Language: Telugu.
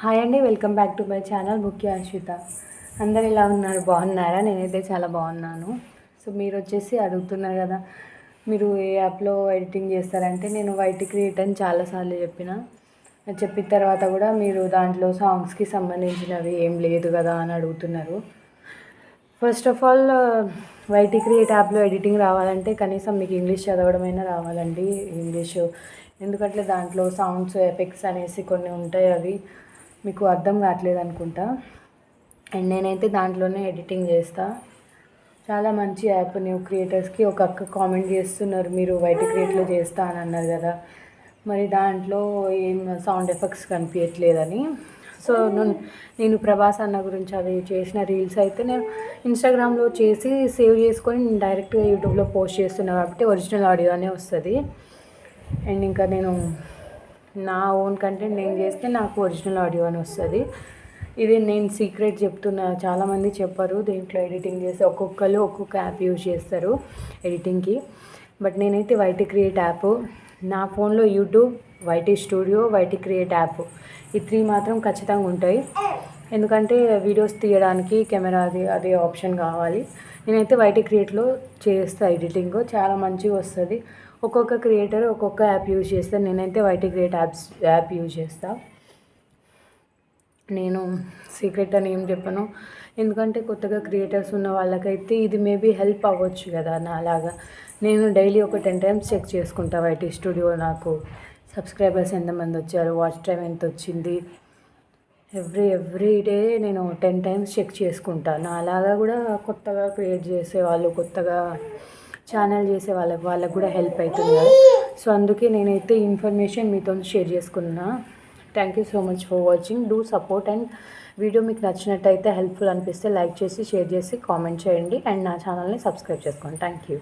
హాయ్ అండి welcome back to my channel ముఖ్య అశ్విత. అందరు ఎలా ఉన్నారు? బాగున్నారా? నేనైతే చాలా బాగున్నాను. సో మీరు వచ్చేసి అడుగుతున్నారు కదా మీరు ఏ యాప్లో ఎడిటింగ్ చేస్తారంటే నేను వైట్ క్రియేట్ అని చాలాసార్లు చెప్పిన. చెప్పిన తర్వాత కూడా మీరు దాంట్లో సాంగ్స్కి సంబంధించినవి ఏం లేదు కదా అని అడుగుతున్నారు. First of all YT create యాప్లో ఎడిటింగ్ రావాలంటే కనీసం మీకు ఇంగ్లీష్ చదవడమైనా రావాలండి ఇంగ్లీష్. ఎందుకంటే దాంట్లో సౌండ్స్ ఎఫెక్ట్స్ అనేసి కొన్ని ఉంటాయి అవి. మీకు అర్థం కావట్లేదు అనుకుంటా. అండ్ నేనైతే దాంట్లోనే ఎడిటింగ్ చేస్తా. చాలా మంచి యాప్ న్యూ క్రియేటర్స్కి ఒక అక్క కామెంట్ చేస్తున్నారు మీరు వైట్ క్రియేట్లో చేస్తా అని అన్నారు కదా. మరి దాంట్లో ఏం సౌండ్ ఎఫెక్ట్స్ కనిపించట్లేదని. సో నేను ప్రభాస్ అన్న గురించి అవి చేసిన రీల్స్ అయితే నేను ఇన్స్టాగ్రామ్లో చేసి సేవ్ చేసుకొని నేను డైరెక్ట్గా యూట్యూబ్లో పోస్ట్ చేస్తున్నాను కాబట్టి ఒరిజినల్ ఆడియోనే వస్తుంది. అండ్ ఇంకా నేను నా ఓన్ కంటెంట్ నేను చేస్తే నాకు ఒరిజినల్ ఆడియో అని వస్తుంది. ఇది నేను సీక్రెట్ చెప్తున్నా. చాలామంది చెప్పరు దీంట్లో ఎడిటింగ్ చేస్తే ఒక్కొక్కరు ఒక్కొక్క యాప్ యూజ్ చేస్తారు ఎడిటింగ్కి బట్ నేనైతే వైటీ క్రియేట్ యాప్ నా ఫోన్లో YouTube YT studio YT create app ఈ త్రీ మాత్రం ఖచ్చితంగా ఉంటాయి. ఎందుకంటే వీడియోస్ తీయడానికి కెమెరా అది అదే ఆప్షన్ కావాలి. నేనైతే వైటీ క్రియేట్లో చేస్తాను ఎడిటింగ్ చాలా మంచిగా వస్తుంది. ఒక్కొక్క క్రియేటర్ ఒక్కొక్క యాప్ యూజ్ చేస్తాను నేనైతే YT create apps app use చేస్తాను నేను సీక్రెట్ అని ఏం చెప్పను. ఎందుకంటే కొత్తగా క్రియేటర్స్ ఉన్న వాళ్ళకైతే ఇది మేబీ హెల్ప్ అవ్వచ్చు కదా నాలాగా నేను డైలీ ఒక టెన్ టైమ్స్ చెక్ చేసుకుంటా వైటీ స్టూడియో నాకు. సబ్స్క్రైబర్స్ ఎంతమంది వచ్చారు? వాచ్ టైం ఎంత వచ్చింది ఎవ్రీ ఎవ్రీ డే నేను టెన్ టైమ్స్ చెక్ చేసుకుంటాను. నాలాగా కూడా కొత్తగా క్రియేట్ చేసే వాళ్ళు కొత్తగా ఛానల్ చేసే వాళ్ళకి వాళ్ళకి కూడా హెల్ప్ అవుతుంది సో అందుకే నేనైతే ఇన్ఫర్మేషన్ మీతో షేర్ చేసుకున్నా. Thank you so much for watching do support and video మీకు నచ్చినట్టయితే హెల్ప్ఫుల్ అనిపిస్తే లైక్ చేసి షేర్ చేసి కామెంట్ చేయండి. అండ్ నా ఛానల్ని సబ్స్క్రైబ్ చేసుకోండి. Thank you